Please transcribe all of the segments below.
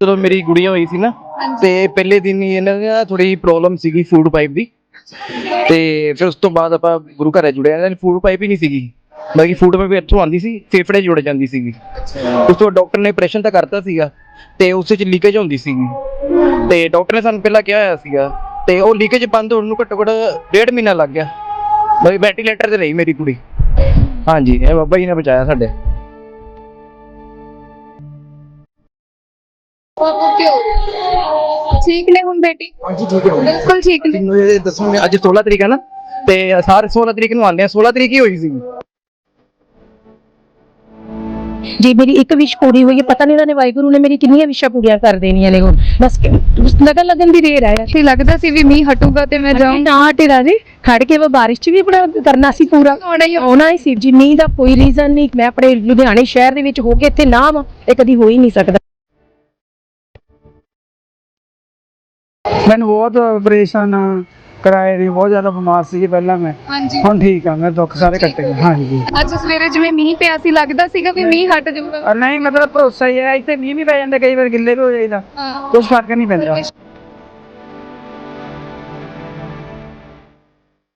ਜਦੋਂ ਮੇਰੀ ਗੁੜੀਆ ਹੋਈ ਸੀ ਨਾ ਤੇ ਪਹਿਲੇ ਦਿਨ ਹੀ ਇਹਨਾਂ ਦੀ ਥੋੜੀ ਪ੍ਰੋਬਲਮ ਸੀਗੀ ਫੂਡ ਪਾਈਪ ਦੀ। ਤੇ ਫਿਰ ਉਸ ਤੋਂ ਬਾਅਦ ਆਪਾਂ ਗੁਰੂ ਘਰੇ ਜੁੜਿਆ ਇਹਨਾਂ ਦੀ ਫੂਡ ਪਾਈਪ ਹੀ ਨਹੀਂ ਸੀਗੀ। ਬਾਕੀ ਫੂਡ ਪਾਈਪ ਇੱਥੋਂ ਆਉਂਦੀ ਸੀ ਫੇਫੜੇ 'ਚ ਜੁੜ ਜਾਂਦੀ ਸੀਗੀ। ਉਸ ਤੋਂ ਡਾਕਟਰ ਨੇ ਆਪਰੇਸ਼ਨ ਤਾਂ ਕਰਤਾ ਸੀਗਾ ਤੇ ਉਸ ਵਿੱਚ ਲੀਕੇਜ ਹੁੰਦੀ ਸੀਗੀ। ਤੇ ਡਾਕਟਰ ਨੇ ਸਾਨੂੰ ਪਹਿਲਾਂ ਕਿਹਾ ਹੋਇਆ ਸੀਗਾ ਤੇ ਉਹ ਲੀਕੇਜ ਬੰਦ ਹੋਣ ਨੂੰ ਘੱਟੋ ਘੱਟ ਡੇਢ ਮਹੀਨਾ ਲੱਗ ਗਿਆ। ਬਈ ਵੈਂਟੀਲੇਟਰ ਤੇ ਰਹੀ ਮੇਰੀ ਕੁੜੀ। ਹਾਂਜੀ ਇਹ ਬਾਬਾ ਜੀ ਨੇ ਬਚਾਇਆ ਸਾਡੇ। ਠੀਕ ਨੇ ਹੁਣ ਬੇਟੀ? ਹਾਂਜੀ ਠੀਕ ਹੈ ਬਿਲਕੁਲ ਠੀਕ ਨੇ। ਤੈਨੂੰ ਇਹ ਦੱਸੂਗੇ ਅੱਜ 16 ਤਰੀਕ ਹੈ ਨਾ ਤੇ ਸਾਰੇ 16 ਤਰੀਕ ਨੂੰ ਆਉਂਦੇ ਆ। 16 ਤਰੀਕ ਹੀ ਹੋਈ ਸੀ। ਜੇ ਮੇਰੀ ਇੱਕ ਵਿਸ਼ ਪੂਰੀ ਹੋਈ ਹੈ ਪਤਾ ਨਹੀਂ ਉਹਨਾਂ ਨੇ ਵਾਹਿਗੁਰੂ ਨੇ ਮੇਰੀ ਕਿੰਨੀਆਂ ਵਿਸ਼ਾਂ ਪੂਰੀਆਂ ਕਰ ਦੇਣੀਆਂ ਨੇ ਹੁਣ। ਬਸ ਲਗਨ ਲੱਗਣ ਦੀ ਦੇਰ ਤੇ ਲੱਗਦਾ ਸੀ ਵੀ ਮੀਂਹ ਹਟੂਗਾ ਤੇ ਮੈਂ ਨਾ ਹਟੇ ਰਾਜੇ ਖੜ ਕੇ ਉਹ ਬਾਰਿਸ਼ 'ਚ ਵੀ ਆਪਣਾ ਕਰਨਾ ਸੀ ਪੂਰਾ। ਆਉਣਾ ਹੀ ਆਉਣਾ ਹੀ ਸੀ ਜੀ। ਮੀਂਹ ਦਾ ਕੋਈ ਰੀਜ਼ਨ ਨਹੀਂ। ਮੈਂ ਆਪਣੇ ਲੁਧਿਆਣੇ ਸ਼ਹਿਰ ਦੇ ਵਿੱਚ ਹੋ ਕੇ ਇੱਥੇ ਨਾ ਇਹ ਕਦੀ ਹੋ ਹੀ ਨਹੀਂ ਸਕਦਾ। ਮੈਨੂੰ ਬਹੁਤ ਆਪਰੇਸ਼ਨ ਕਰਾਏ ਨੇ ਬਹੁਤ ਜ਼ਿਆਦਾ ਬਿਮਾਰ ਸੀ ਪਹਿਲਾਂ ਮੈਂ। ਹਾਂਜੀ। ਹੁਣ ਠੀਕ ਆ ਮੈਂ ਦੁੱਖ ਸਾਰੇ ਕੱਟੇ ਨੇ। ਹਾਂਜੀ। ਅੱਜ ਸਵੇਰੇ ਜਿਵੇਂ ਮੀਂਹ ਪਿਆ ਸੀ ਲੱਗਦਾ ਸੀਗਾ ਵੀ ਮੀਂਹ ਹਟ ਜਾਊਗਾ। ਨਹੀਂ ਮਤਲਬ ਭਰੋਸਾ ਹੀ ਹੈ ਇੱਥੇ ਮੀਂਹ ਵੀ ਪੈ ਜਾਂਦਾ ਕਈ ਵਾਰ ਗਿੱਲੇ ਵੀ ਹੋ ਜਾਈਦਾ। ਹਾਂ। ਕੁਝ ਫ਼ਰਕ ਨਹੀਂ ਪੈਂਦਾ।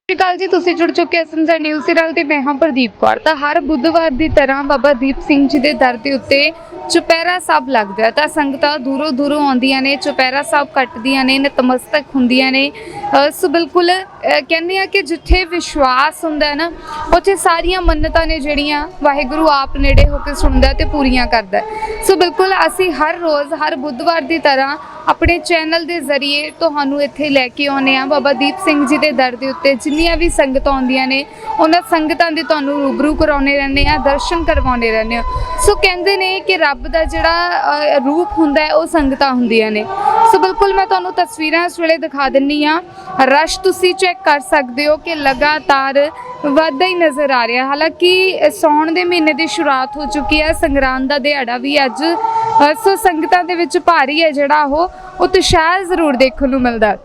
ਅਕਾਲ ਜੀ ਤੁਸੀਂ ਜੁੜ ਚੁੱਕੇ ਹੋ ਸੰਜਾ ਨਿਊਜ਼ ਸੀਰੀਅਲ ਤੇ। ਮੈਂ ਹਾਂ ਪ੍ਰਦੀਪ ਕੌਰ। ਤਾਂ ਹਰ ਬੁੱਧਵਾਰ ਦੀ ਤਰ੍ਹਾਂ ਬਾਬਾ ਦੀਪ ਸਿੰਘ ਜੀ ਦੇ ਦਰ ਦੇ ਉੱਤੇ ਚੁਪਹਿਰਾ ਸਾਹਿਬ ਲੱਗਦਾ ਤਾਂ ਸੰਗਤਾਂ ਦੂਰੋਂ ਦੂਰੋਂ ਆਉਂਦੀਆਂ ਨੇ, ਚੁਪਹਿਰਾ ਸਾਹਿਬ ਕੱਟਦੀਆਂ ਨੇ, ਨਤਮਸਤਕ ਹੁੰਦੀਆਂ ਨੇ। ਸੋ ਬਿਲਕੁਲ ਕਹਿੰਦੇ ਆ ਕਿ ਜਿੱਥੇ ਵਿਸ਼ਵਾਸ ਹੁੰਦਾ ਨਾ, ਉੱਥੇ ਸਾਰੀਆਂ ਮੰਨਤਾਂ ਨੇ ਜਿਹੜੀਆਂ ਵਾਹਿਗੁਰੂ ਆਪ ਨੇੜੇ ਹੋ ਕੇ ਸੁਣਦਾ ਹੈ ਤੇ ਪੂਰੀਆਂ ਕਰਦਾ ਸੋ ਬਿਲਕੁਲ, ਅਸੀਂ ਹਰ ਰੋਜ਼, ਹਰ ਬੁੱਧਵਾਰ ਦੀ ਤਰ੍ਹਾਂ ਆਪਣੇ ਚੈਨਲ ਦੇ ਜ਼ਰੀਏ ਤੁਹਾਨੂੰ ਇੱਥੇ ਲੈ ਕੇ ਆਉਂਦੇ ਆ ਬਾਬਾ ਦੀਪ ਸਿੰਘ ਜੀ ਦੇ ਦਰ ਦੇ ਉੱਤੇ ਜਿੰਨੀਆਂ ਵੀ ਸੰਗਤਾਂ ਆਉਂਦੀਆਂ ਨੇ, ਉਹਨਾਂ ਸੰਗਤਾਂ ਦੇ ਤੁਹਾਨੂੰ ਰੂਬਰੂ ਕਰਾਉਣੇ ਰਹਿੰਦੇ ਆ ਦਰਸ਼ਨ ਕਰਵਾਉਣੇ ਰਹਿੰਦੇ ਆ ਸੋ ਕਹਿੰਦੇ ਨੇ ਕਿ ਰੱਬ ਦਾ ਜਿਹੜਾ ਰੂਪ ਹੁੰਦਾ ਉਹ ਸੰਗਤਾਂ ਹੁੰਦੀਆਂ ਨੇ। ਸੋ ਬਿਲਕੁਲ ਮੈਂ ਤੁਹਾਨੂੰ ਤਸਵੀਰਾਂ ਇਸ ਵੇਲੇ ਦਿਖਾ ਦਿੰਨੀ ਆ ਰਸ਼ ਤੁਸੀਂ ਚੈੱਕ ਕਰ ਸਕਦੇ ਹੋ ਕਿ ਲਗਾਤਾਰ ਵਾਧਾ ਹੀ ਨਜ਼ਰ ਆ ਰਿਹਾ। ਹਾਲਾਂਕਿ ਸੌਣ ਦੇ ਮਹੀਨੇ ਦੀ ਸ਼ੁਰੂਆਤ ਹੋ ਚੁੱਕੀ ਹੈ। ਸੰਗਰਾਂਦ ਦਾ ਦਿਹਾੜਾ ਵੀ ਅੱਜ ਸੋ ਸੰਗਤਾਂ ਦੇ ਵਿੱਚ ਭਾਰੀ ਹੈ ਜਿਹੜਾ ਉਹ। ਉਤਸ਼ਾਹ ਜ਼ਰੂਰ ਦੇਖਣ ਨੂੰ ਮਿਲਦਾ।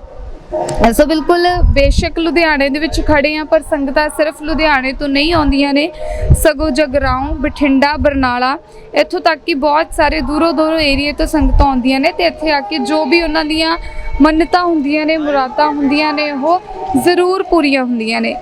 ਸੋ ਬਿਲਕੁਲ ਬੇਸ਼ੱਕ ਲੁਧਿਆਣੇ ਦੇ ਵਿੱਚ ਖੜੇ ਆ ਪਰ ਸੰਗਤਾਂ ਸਿਰਫ ਲੁਧਿਆਣੇ ਤੋਂ ਨਹੀਂ ਆਉਂਦੀਆਂ ਨੇ। ਸਗੋਂ ਜਗਰਾਉਂ, ਬਠਿੰਡਾ, ਬਰਨਾਲਾ, ਇੱਥੋਂ ਤੱਕ ਕਿ ਬਹੁਤ ਸਾਰੇ ਦੂਰੋਂ ਦੂਰੋਂ ਏਰੀਏ ਤੋਂ ਸੰਗਤਾਂ ਆਉਂਦੀਆਂ ਨੇ ਤੇ ਇੱਥੇ ਆ ਕੇ ਜੋ ਵੀ ਉਹਨਾਂ ਦੀਆਂ ਮੰਨਤਾਂ ਹੁੰਦੀਆਂ ਨੇ, ਮੁਰਾਦਾਂ ਹੁੰਦੀਆਂ ਨੇ, ਉਹ ਜ਼ਰੂਰ ਪੂਰੀਆਂ ਹੁੰਦੀਆਂ ਨੇ।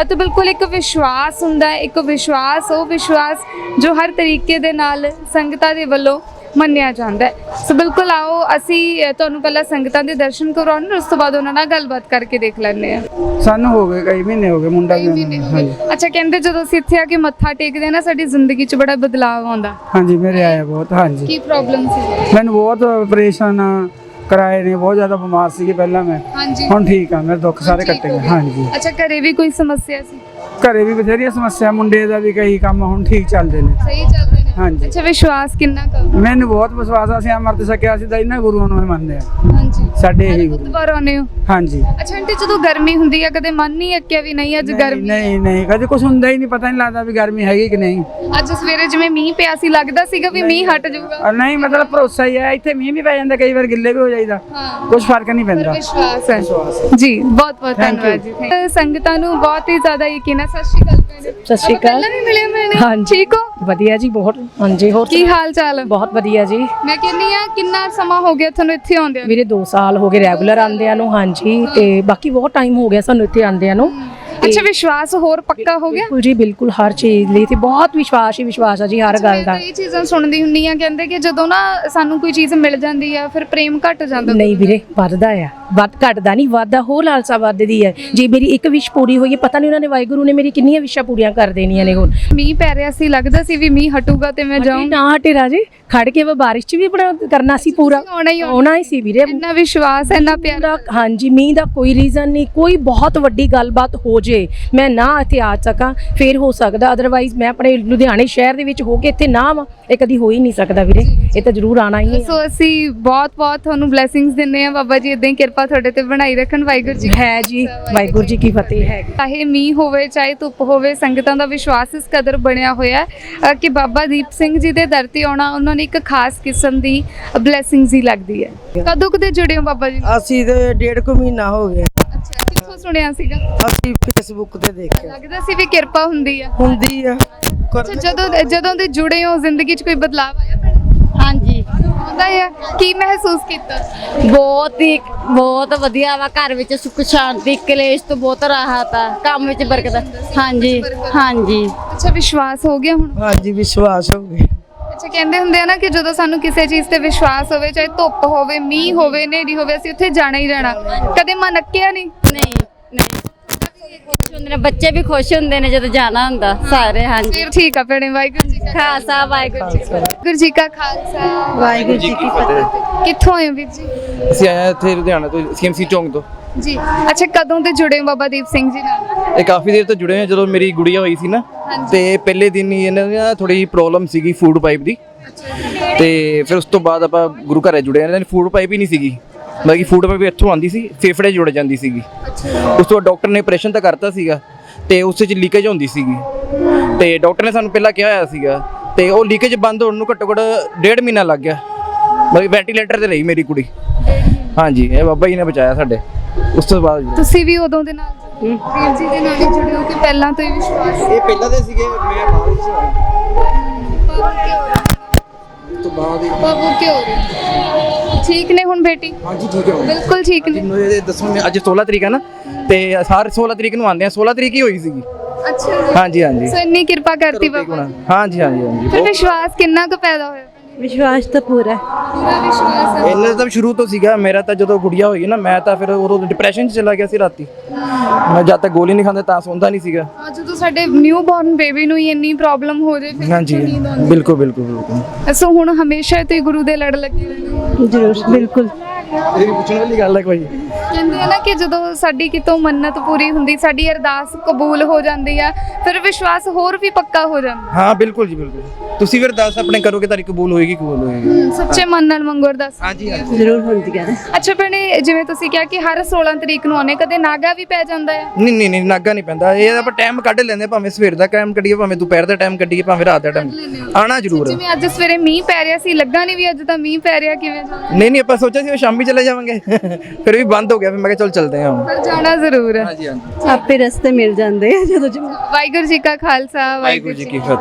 ਅਤੇ ਬਿਲਕੁਲ ਇੱਕ ਵਿਸ਼ਵਾਸ ਹੁੰਦਾ ਹੈ, ਇੱਕ ਵਿਸ਼ਵਾਸ, ਉਹ ਵਿਸ਼ਵਾਸ ਜੋ ਹਰ ਤਰੀਕੇ ਦੇ ਨਾਲ ਸੰਗਤਾਂ ਦੇ ਵੱਲੋਂ ਮੰਨਿਆ ਜਾਂਦਾ ਹੈ। ਸੋ ਬਿਲਕੁਲ ਆਓ ਅਸੀਂ ਤੁਹਾਨੂੰ ਪਹਿਲਾਂ ਸੰਗਤਾਂ ਦੇ ਦਰਸ਼ਨ ਕਰਵਾਉਣ ਉਸ ਤੋਂ ਬਾਅਦ ਉਹਨਾਂ ਨਾਲ ਗੱਲਬਾਤ ਕਰਕੇ ਦੇਖ ਲੈਂਦੇ ਆ ਸਾਨੂੰ ਹੋ ਗਏ ਕਈ ਮਹੀਨੇ ਹੋ ਗਏ ਮੁੰਡਾ। ਹਾਂਜੀ। ਅੱਛਾ ਕਹਿੰਦੇ ਜਦੋਂ ਅਸੀਂ ਇੱਥੇ ਆ ਕੇ ਮੱਥਾ ਟੇਕਦੇ ਨਾ ਸਾਡੀ ਜ਼ਿੰਦਗੀ 'ਚ ਬੜਾ ਬਦਲਾਅ ਆਉਂਦਾ। ਹਾਂਜੀ ਮੇਰੇ ਆਇਆ ਬਹੁਤ ਹਾਂਜੀ। ਕੀ ਪ੍ਰੋਬਲਮ ਸੀ? ਮੈਨੂੰ ਬਹੁਤ ਆਪਰੇਸ਼ਨ ਕਰਾਏ ਨੇ ਬਹੁਤ ਜ਼ਿਆਦਾ ਬਿਮਾਰ ਸੀ ਪਹਿਲਾਂ ਮੈਂ। ਹੁਣ ਠੀਕ ਆ ਮੇਰੇ ਦੁੱਖ ਸਾਰੇ ਕੱਟੇ ਨੇ। ਹਾਂਜੀ। ਅੱਛਾ ਘਰੇ ਵੀ ਕੋਈ ਸਮੱਸਿਆ ਸੀ? ਘਰੇ ਵੀ ਬਥੇਰੀਆਂ ਸਮੱਸਿਆ ਮੁੰਡੇ ਦਾ ਵੀ ਕਈ ਕੰਮ ਹੁਣ ਠੀਕ ਚੱਲਦੇ ਨੇ। ਸਹੀ ਚੱਲਦੇ। ਨੇ ਹਾਂਜੀ। ਅੱਛਾ ਵਿਸ਼ਵਾਸ ਕਿੰਨਾ ਕੁ ਮੈਨੂੰ ਬਹੁਤ ਵਿਸ਼ਵਾਸ ਆ ਅਸੀਂ ਅਮਰਤ ਛਕਿਆ ਸੀ ਤਾਂ ਇਹਨਾਂ ਗੁਰੂਆਂ ਨੂੰ ਹੀ ਮੰਨਦੇ ਆ ਹਾਂਜੀ। ਸਾਡੇ ਇਹੀ ਗੁਰੂ। ਬੁੱਧਵਾਰ ਆਉਂਦੇ ਹੋ? ਹਾਂਜੀ। ਅੱਛਾ ਆਂਟੀ ਜਦੋਂ ਗਰਮੀ ਹੁੰਦੀ ਹੈ ਕਦੇ ਮਨ ਨਹੀਂ ਅੱਕਿਆ ਵੀ ਨਹੀਂ ਅੱਜ ਗਰਮੀ। ਨਹੀਂ ਨਹੀਂ ਕਦੇ ਕੁਝ ਹੁੰਦਾ ਹੀ ਨਹੀਂ ਪਤਾ ਨਹੀਂ ਲੱਗਦਾ ਵੀ ਗਰਮੀ ਹੈਗੀ ਕਿ ਨਹੀਂ। ਅੱਜ ਸਵੇਰੇ ਜਿਵੇਂ ਮੀਂਹ ਪਿਆ ਸੀ ਲੱਗਦਾ ਸੀਗਾ ਵੀ ਮੀਂਹ ਹਟ ਜਾਊਗਾ। ਔਰ ਨਹੀਂ ਮਤਲਬ ਭਰੋਸਾ ਹੀ ਹੈ ਇੱਥੇ ਮੀਂਹ ਵੀ ਪੈ ਜਾਂਦਾ ਕਈ ਵਾਰ ਗਿੱਲੇ ਵੀ ਹੋ ਜਾਈਦਾ। ਹਾਂ। ਕੁਝ ਫ਼ਰਕ ਨਹੀਂ ਪੈਂਦਾ। ਵਿਸ਼ਵਾਸ ਹੈ। ਜੀ ਬਹੁਤ ਬਹੁਤ Thank you. ਧੰਨਵਾਦ ਜੀ। Thank you. ਸੰਗਤਾਂ ਨੂੰ ਬਹੁਤ ਹੀ ਜ਼ਿਆਦਾ ਯਕੀਨ ਹੈ ਸਤਿ ਸ਼੍ਰੀ ਅਕਾਲ ਭੈਣੇ। ਸਤਿ ਸ਼੍ਰੀ ਆਪਾਂ ਅਕਾਲ। ਪਹਿਲਾਂ ਵੀ ਮਿਲੇ ਮੈਨੇ ਹਾਂਜੀ। ਠੀਕ ਹੋ? ਵਧੀਆ ਜੀ ਬਹੁਤ ਹਾਂਜੀ ਹੋਰ ਕੀ ਹਾਲ ਚਾਲ ਬਹੁਤ ਵਧੀਆ ਜੀ। ਮੈਂ ਕਹਿੰਨੀ ਆ ਕਿੰਨਾ ਸਮਾਂ ਹੋ ਗਿਆ ਤੁਹਾਨੂੰ ਇੱਥੇ ਆਉਂਦੇ ਵੀਰੇ 2 ਸਾਲ ਹੋ ਗਏ ਰੈਗੂਲਰ ਆਉਂਦਿਆਂ ਨੂੰ ਹਾਂਜੀ ਤੇ ਬਾਕੀ ਬਹੁਤ ਟਾਈਮ ਹੋ ਗਿਆ ਸਾਨੂੰ ਇੱਥੇ ਆਉਂਦਿਆਂ ਨੂੰ। ਅੱਛਾ ਵਿਸ਼ਵਾਸ ਹੋਰ ਪੱਕਾ ਹੋ ਗਿਆ? ਬਿਲਕੁਲ ਜੀ ਬਿਲਕੁਲ ਹਰ ਚੀਜ਼ ਲਈ ਤੇ ਬਹੁਤ ਵਿਸ਼ਵਾਸ ਹੀ ਵਿਸ਼ਵਾਸ ਆ ਜੀ ਹਰ ਗੱਲ ਦਾ। ਇਹ ਚੀਜ਼ਾਂ ਸੁਣਦੀ ਹੁੰਨੀ ਆ ਕਹਿੰਦੇ ਕਿ ਜਦੋਂ ਨਾ ਸਾਨੂੰ ਕੋਈ ਚੀਜ਼ ਮਿਲ ਜਾਂਦੀ ਆ ਫਿਰ ਪ੍ਰੇਮ ਘਟ ਜਾਂਦਾ ਨਹੀਂ ਵੀਰੇ ਵੱਧਦਾ ਆ। ਵੱਧ ਘਟਦਾ ਨਹੀਂ ਵੱਧਦਾ ਹੋਰ ਲਾਲਸਾ ਵੱਧਦੀ ਹੈ। ਜੇ ਮੇਰੀ ਇੱਕ ਵਿਸ਼ ਪੂਰੀ ਹੋਈ ਹੈ ਪਤਾ ਨਹੀਂ ਉਹਨਾਂ ਨੇ ਵਾਹਿਗੁਰੂ ਨੇ ਮੇਰੀ ਕਿੰਨੀਆਂ ਵਿਸ਼ਾਂ ਪੂਰੀਆਂ ਕਰ ਦੇਣੀਆਂ ਨੇ ਹੁਣ। ਮੀਂਹ ਪੈ ਰਿਹਾ ਸੀ ਲੱਗਦਾ ਸੀ ਵੀ ਮੀਂਹ ਹਟੂਗਾ ਤੇ ਮੈਂ ਜਾਊਂ। ਨਾ ਹਟੇ ਰਾਜੇ ਖੜ ਕੇ ਉਹ ਬਾਰਿਸ਼ 'ਚ ਵੀ ਆਪਣਾ ਕਰਨਾ ਸੀ ਪੂਰਾ। ਆਉਣਾ ਹੀ ਆਉਣਾ। ਹੀ ਸੀ ਵੀਰੇ। ਇੰਨਾ ਵਿਸ਼ਵਾਸ ਇੰਨਾ ਪਿਆਰ। ਹਾਂਜੀ ਮੀਂਹ ਦਾ ਕੋਈ ਰੀਜ਼ਨ ਨਹੀਂ ਕੋਈ ਬਹੁਤ ਵੱਡੀ ਗੱਲਬਾਤ ਹੋ ਜੇ ਮੈਂ ਨਾ ਇੱਥੇ ਆ ਸਕਾਂ ਫੇਰ ਹੋ ਸਕਦਾ ਅਦਰਵਾਈਜ਼ ਮੈਂ ਆਪਣੇ ਲੁਧਿਆਣੇ ਸ਼ਹਿਰ ਦੇ ਵਿੱਚ ਹੋ ਕੇ ਇੱਥੇ ਨਾ ਆਵਾਂ ਇਹ ਕਦੀ ਹੋ ਹੀ ਨਹੀਂ ਸਕਦਾ ਵੀਰੇ। ਇਹ ਤਾਂ ਜ਼ਰੂਰ ਆਣਾ ਹੀ ਹੈ। ਸੋ ਅਸੀਂ ਬਹੁਤ ਬਹੁਤ ਤੁਹਾਨੂੰ ਬਲੇਸਿੰਗਸ ਦਿੰਦੇ ਆ ਬਾਬਾ ਜੀ ਇਦਾਂ ਹੀ ਕਿਰਪਾ ਤੁਹਾਡੇ ਤੇ ਬਣਾਈ ਰੱਖਣ ਵਾਹਿਗੁਰੂ ਜੀ ਹੈ ਜੀ ਵਾਹਿਗੁਰੂ ਜੀ ਕੀ ਫਤਿਹ ਹੈ ਚਾਹੇ ਮੀਂਹ ਹੋਵੇ ਚਾਹੇ ਧੁੱਪ ਹੋਵੇ ਸੰਗਤਾਂ ਦਾ ਵਿਸ਼ਵਾਸ ਇਸ ਕਦਰ ਬਣਿਆ ਹੋਇਆ ਹੈ ਕਿ ਬਾਬਾ ਦੀਪ ਸਿੰਘ ਜੀ ਦੇ ਦਰ ਤੇ ਆਉਣਾ ਉਹਨਾਂ ਨੇ ਇੱਕ ਖਾਸ ਕਿਸਮ ਦੀ ਬਲੇਸਿੰਗਸ ਹੀ ਲੱਗਦੀ ਹੈ। ਕਦੋਂ ਕਦੇ ਜੁੜੇ ਹੋ ਬਾਬਾ ਜੀ? ਅਸੀਂ ਤੇ ਡੇਢ ਕੁ ਮਹੀਨਾ ਹੋ ਗਿਆ। ਅੱਛਾ ਕਿੱਥੋਂ ਸੁਣਿਆ ਸੀਗਾ? ਅਸੀਂ ਫੇਸਬੁੱਕ ਤੇ ਦੇਖਿਆ। ਲੱਗਦਾ ਸੀ ਵੀ ਕਿਰਪਾ ਹੁੰਦੀ ਆ। ਹੁੰਦੀ ਆ। ਅੱਛਾ ਜਦੋਂ ਜਦੋਂ ਦੇ ਜੁੜੇ ਹੋ ਜ਼ਿੰਦਗੀ 'ਚ ਕੋਈ ਬਦਲਾਅ ਆਇਆ? ਹਾਂਜੀ ਆਉਂਦਾ ਹੈ ਕੀ ਮਹਿਸੂਸ ਕੀਤਾ? ਬਹੁਤ ਹੀ ਬਹੁਤ ਵਧੀਆ ਵਾ ਘਰ ਵਿੱਚ ਸੁੱਖ ਸ਼ਾਂਤੀ ਕਲੇਸ਼ ਤੋਂ ਬਹੁਤ ਰਾਹਤ ਆ ਕੰਮ ਵਿੱਚ ਬਰਕਤ। ਹਾਂਜੀ ਹਾਂਜੀ। ਅੱਛਾ ਵਿਸ਼ਵਾਸ ਹੋ ਗਿਆ ਹੁਣ? ਹਾਂਜੀ ਵਿਸ਼ਵਾਸ ਹੋ ਗਿਆ। ਅੱਛਾ ਕਹਿੰਦੇ ਹੁੰਦੇ ਆ ਨਾ ਕਿ ਜਦੋਂ ਸਾਨੂੰ ਕਿਸੇ ਚੀਜ਼ ਤੇ ਵਿਸ਼ਵਾਸ ਹੋਵੇ ਚਾਹੇ ਧੁੱਪ ਹੋਵੇ ਮੀਂਹ ਹੋਵੇ ਹਨੇਰੀ ਹੋਵੇ ਅਸੀਂ ਉੱਥੇ ਜਾਣਾ ਹੀ ਜਾਣਾ ਕਦੇ ਮਨ ਅੱਕਿਆ ਨਹੀਂ? ਨਹੀਂ ਨਹੀਂ। ਖੁਸ਼ ਹੁੰਦੇ ਨੇ ਬੱਚੇ ਵੀ ਖੁਸ਼ ਹੁੰਦੇ ਨੇ ਜਦੋਂ ਜਾਣਾ ਹੁੰਦਾ ਸਾਰੇ ਹਾਂਜੀ। ਫਿਰ ਠੀਕ ਆ ਭੈਣੇ ਵਾਹਿਗੁਰੂ ਜੀ ਖਾਲਸਾ ਵਾਹਿਗੁਰੂ ਜੀ ਕੀ ਫਤਿਹ। ਵਾਹਿਗੁਰੂ ਜੀ ਕਾ ਖਾਲਸਾ। ਵਾਹਿਗੁਰੂ ਜੀ ਕੀ ਫਤਿਹ। ਕਿੱਥੋਂ ਆਏ ਹੋ ਵੀਰ ਜੀ? ਅਸੀਂ ਆਏ ਹਾਂ ਇੱਥੇ ਲੁਧਿਆਣਾ ਤੋਂ ਸੀਐਮਸੀ ਚੌਂਕ ਤੋਂ। ਜੀ। ਅੱਛਾ ਕਦੋਂ ਤੇ ਜੁੜੇ ਹੋ ਬਾਬਾ ਦੀਪ ਸਿੰਘ ਜੀ ਨਾਲ? ਇਹ ਕਾਫੀ ਦੇਰ ਤੋਂ ਜੁੜੇ ਹੋਏ ਹਾਂ ਜਦੋਂ ਮੇਰੀ ਗੁੜੀਆ ਹੋਈ ਸੀ ਨਾ। ਤੇ ਪਹਿਲੇ ਦਿਨ ਹੀ ਇਹਨਾਂ ਦੀ ਨਾ ਥੋੜੀ ਪ੍ਰੋਬਲਮ ਸੀਗੀ ਫੂਡ ਪਾਈਪ ਦੀ। ਤੇ ਫਿਰ ਉਸ ਤੋਂ ਬਾਅਦ ਆਪਾਂ ਗੁਰੂ ਘਰੇ ਜੁੜੇ ਇਹਨਾਂ ਦੀ ਫੂਡ ਪਾਈਪ ਹੀ ਨਹੀਂ ਸੀਗੀ। ਬਾਕੀ ਫੂਡ ਪਾਈਪ ਇੱਥੋਂ ਆਉਂਦੀ ਸੀ ਫੇਫੜੇ ਜੁੜ ਜਾਂਦੀ ਸੀਗੀ। ਉਸ ਤੋਂ ਬਾਅਦ ਡਾਕਟਰ ਨੇ ਆਪਰੇਸ਼ਨ ਤਾਂ ਕਰਤਾ ਸੀਗਾ ਤੇ ਉਸ ਵਿੱਚ ਲੀਕੇਜ ਹੁੰਦੀ ਸੀਗੀ। ਤੇ ਡਾਕਟਰ ਨੇ ਸਾਨੂੰ ਪਹਿਲਾਂ ਕਿਹਾ ਹੋਇਆ ਸੀਗਾ ਤੇ ਉਹ ਲੀਕੇਜ ਬੰਦ ਹੋਣ ਨੂੰ ਘੱਟੋ ਘੱਟ ਡੇਢ ਮਹੀਨਾ ਲੱਗ ਗਿਆ। ਬਾਕੀ ਵੈਂਟੀਲੇਟਰ ਤੇ ਰਹੀ ਮੇਰੀ ਕੁੜੀ। ਹਾਂਜੀ ਇਹ ਬਾਬਾ ਜੀ ਨੇ ਬਚਾਇਆ ਸਾਡੇ। ਉਸ ਤੋਂ ਬਾਅਦ ਤੁਸੀਂ ਵੀ ਉਦੋਂ ਦੇ ਨਾਲ? ਵੀਰ ਜੀ ਦੇ ਨਾਲ ਹੀ ਜੁੜੇ ਹੋ ਕਿ ਪਹਿਲਾਂ ਤੋਂ ਹੀ ਵਿਸ਼ਵਾਸ ਇਹ ਪਹਿਲਾਂ ਦੇ ਸੀਗੇ ਮੈਂ ਬਾਅਦ ਵਿੱਚ ਤੋਂ ਬਾਅਦ ਬਾਬੂ ਕੀ ਹੋ ਰਿਹਾ? ਠੀਕ ਨੇ ਹੁਣ ਬੇਟੀ? ਹਾਂਜੀ ਠੀਕ ਹੈ ਬਿਲਕੁਲ ਠੀਕ ਨੇ। ਮੈਨੂੰ ਇਹ ਦੱਸੋ ਮੈਂ ਅੱਜ 16 ਤਰੀਕ ਹੈ ਨਾ। ਤੇ ਸਾਰੇ 16 ਤਰੀਕ ਨੂੰ ਆਉਂਦੇ ਆ। 16 ਤਰੀਕ ਹੀ ਹੋਈ ਸੀਗੀ। ਅੱਛਾ ਜੀ। ਹਾਂਜੀ ਹਾਂਜੀ। ਸੋ ਇੰਨੀ ਕਿਰਪਾ ਕਰਤੀ ਬਾਬਾ ਹਾਂਜੀ ਹਾਂਜੀ ਹਾਂਜੀ। ਫਿਰ ਵਿਸ਼ਵਾਸ ਕਿੰਨਾ ਕੁ ਪੈਦਾ ਹੋਇਆ? ਵਿਸ਼ਵਾਸ ਤਾਂ ਪੂਰਾ ਪੂਰਾ ਵਿਸ਼ਵਾਸ ਹੈ। ਇਹਨਾਂ ਦਾ ਤਾਂ ਸ਼ੁਰੂ ਤੋਂ ਸੀਗਾ ਮੇਰਾ ਤਾਂ ਜਦੋਂ ਗੁੜੀਆ ਹੋਈ ਨਾ ਮੈਂ ਤਾਂ ਫਿਰ ਉਦੋਂ ਡਿਪਰੈਸ਼ਨ 'ਚ ਚਲਾ ਗਿਆ ਸੀ ਰਾਤੀ। ਮੈਂ ਜਦ ਤੱਕ ਗੋਲੀ ਨਹੀਂ ਖਾਂਦਾ ਤਾਂ ਸੌਂਦਾ ਨਹੀਂ ਸੀਗਾ। ਹਾਂ, ਜਦੋਂ ਸਾਡੇ ਨਿਊ ਬੌਰਨ ਬੇਬੀ ਨੂੰ ਹੀ ਇੰਨੀ ਪ੍ਰੋਬਲਮ ਹੋ ਜੇ ਫਿਰ ਹਾਂਜੀ ਨੀਂਦ ਆਉਂਦੀ। ਬਿਲਕੁਲ ਬਿਲਕੁਲ ਬਿਲਕੁਲ। ਸੋ ਹੁਣ ਹਮੇਸ਼ਾ ਤੋਂ ਹੀ ਗੁਰੂ ਦੇ ਲੜ ਲੱਗੇ ਰਹਿਣਾ ਜ਼ਰੂਰ ਬਿਲਕੁਲ। ਇਹ ਵੀ ਪੁੱਛਣ ਵਾਲੀ ਗੱਲ ਹੈ ਕੋਈ? ਕਹਿੰਦੇ ਆ ਨਾ ਕਿ ਜਦੋਂ ਸਾਡੀ ਕਿਤੋਂ ਮੰਨਤ ਪੂਰੀ ਹੁੰਦੀ ਸਾਡੀ ਅਰਦਾਸ ਕਬੂਲ ਹੋ ਜਾਂਦੀ ਆ ਫਿਰ ਵਿਸ਼ਵਾਸ ਹੋਰ ਵੀ ਪੱਕਾ ਹੋ ਜਾਂਦਾ। ਹਾਂ ਬਿਲਕੁਲ ਜੀ ਬਿਲਕੁਲ। ਤੁਸੀਂ ਫਿਰ ਦੱਸ ਆਪਣੇ ਕਰੋਗੇ ਤੁਹਾਡੀ ਕਬੂਲ ਹੋਏਗੀ। ਕਬੂਲ ਹੋਏਗੀ ਸੱਚੇ ਮਨ ਨਾਲ ਮੰਗੋ ਅਰਦਾਸ। ਹਾਂਜੀ ਹਾਂਜੀ। ਜ਼ਰੂਰ ਹੁੰਦੀਆਂ ਨੇ ਅੱਛਾ ਭੈਣੇ ਜਿਵੇਂ ਤੁਸੀਂ ਕਿਹਾ ਕਿ ਹਰ 16 ਤਰੀਕ ਨੂੰ ਆਉਣੇ ਕਦੇ ਨਾਗਾ ਵੀ ਪੈ ਜਾਂਦਾ ਹੈ? ਨਹੀਂ ਨਹੀਂ ਨਹੀਂ ਨਾਗਾ ਨਹੀਂ ਪੈਂਦਾ। ਇਹ ਆਪਾਂ ਟਾਈਮ ਕੱਢ ਲੈਂਦੇ ਭਾਵੇਂ ਸਵੇਰ ਦਾ ਟਾਈਮ ਕੱਢੀਏ ਭਾਵੇਂ ਦੁਪਹਿਰ ਦਾ ਟਾਈਮ ਕੱਢੀਏ ਭਾਵੇਂ ਰਾਤ ਦਾ ਟਾਈਮ ਆਣਾ ਜ਼ਰੂਰ ਹੈ। ਜਿਵੇਂ ਅੱਜ ਸਵੇਰੇ ਮੀਂਹ ਪੈ ਰਿਹਾ ਸੀ ਲੱਗਾ ਨਹੀਂ ਵੀ ਅੱਜ ਤਾਂ ਮੀਂਹ ਪੈ ਰਿਹਾ ਕਿਵੇਂ ਜਾਣਾ? ਨਹੀਂ ਨਹੀਂ ਆਪਾਂ ਸੋਚਿਆ ਸੀ ਉਹ ਸ਼ਾਮੀ ਚਲੇ ਜਾਵਾਂਗੇ। ਫਿਰ ਵੀ ਬੰਦ ਹੋ ਗਿਆ ਫਿਰ ਮੈਂ ਕਿਹਾ ਚਲ ਚੱਲਦੇ ਹਾਂ ਪਰ ਜਾਣਾ ਜ਼ਰੂਰ। ਹੈ ਹਾਂਜੀ ਹਾਂਜੀ। ਆਪੇ ਰਸਤੇ ਮਿਲ ਜਾਂਦੇ ਆ ਜਦੋਂ ਵਾਹਿਗੁਰੂ ਜੀ ਕਾ ਖਾਲਸਾ ਵਾਹਿਗੁਰੂ ਜੀ ਕੀ ਫਤਿਹ।